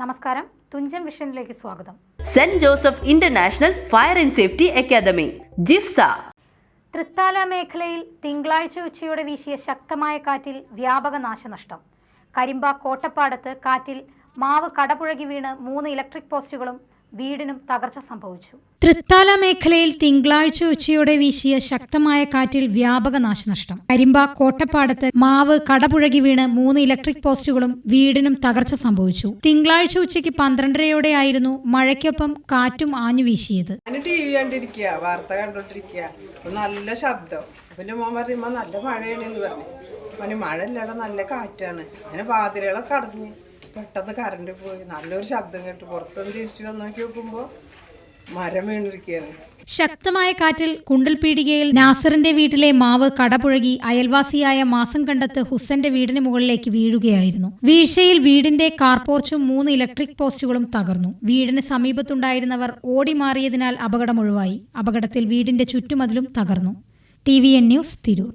നമസ്കാരം. തുഞ്ചൻ വിഷനിലേക്ക് സ്വാഗതം. Saint Joseph international fire and safety academy ജിഫ്സ. Thrithala മേഖലയിൽ തിങ്കളാഴ്ച ഉച്ചയോടെ വീശിയ ശക്തമായ കാറ്റിൽ വ്യാപക നാശനഷ്ടം. കരിമ്പ കോട്ടപ്പാടത്ത് കാറ്റിൽ മാവ് കടപുഴകി വീണ് മൂന്ന് ഇലക്ട്രിക് പോസ്റ്റുകളും വീടിനും തകർച്ച സംഭവിച്ചു. തൃത്താല മേഖലയിൽ തിങ്കളാഴ്ച ഉച്ചയോടെ വീശിയ ശക്തമായ കാറ്റിൽ വ്യാപക നാശനഷ്ടം. കരിമ്പ കോട്ടപ്പാടത്ത് മാവ് കടപുഴകി വീണ് മൂന്ന് ഇലക്ട്രിക് പോസ്റ്റുകളും വീടിനും തകർച്ച സംഭവിച്ചു. തിങ്കളാഴ്ച ഉച്ചയ്ക്ക് പന്ത്രണ്ടരയോടെ ആയിരുന്നു മഴയ്ക്കൊപ്പം കാറ്റും ആഞ്ഞു വീശിയത്. ടി വി കണ്ടിരിക്കുക വാർത്ത കണ്ടോണ്ടിരിക്കുക നല്ല ശബ്ദം. പിന്നെ മോൻ പറയുമ്പോ നല്ല മഴയാണെന്ന് പറഞ്ഞു. അവന് മഴ ഇല്ലാതെ നല്ല കാറ്റാണ്. അങ്ങനെ വാതിലുകളൊക്കെ അടഞ്ഞ്. പെട്ടെന്ന് കറണ്ട് പോയി. നല്ലൊരു ശബ്ദം കേട്ടു. പുറത്തൊന്ന് തിരിച്ചു വന്ന് നോക്കി നോക്കുമ്പോ മരം വീണിരിക്കുകയാണ്. ശക്തമായ കാറ്റിൽ കുണ്ടൽപീടികയിൽ നാസറിന്റെ വീട്ടിലെ മാവ് കടപുഴകി അയൽവാസിയായ മാസം കണ്ടത്ത് ഹുസന്റെ വീടിന് മുകളിലേക്ക് വീഴുകയായിരുന്നു. വീഴ്ചയിൽ വീടിന്റെ കാർപോർച്ചും മൂന്ന് ഇലക്ട്രിക് പോസ്റ്റുകളും തകർന്നു. വീടിന് സമീപത്തുണ്ടായിരുന്നവർ ഓടി മാറിയതിനാൽ അപകടം ഒഴിവായി. അപകടത്തിൽ വീടിന്റെ ചുറ്റുമതിലും തകർന്നു. T V N news Tirur.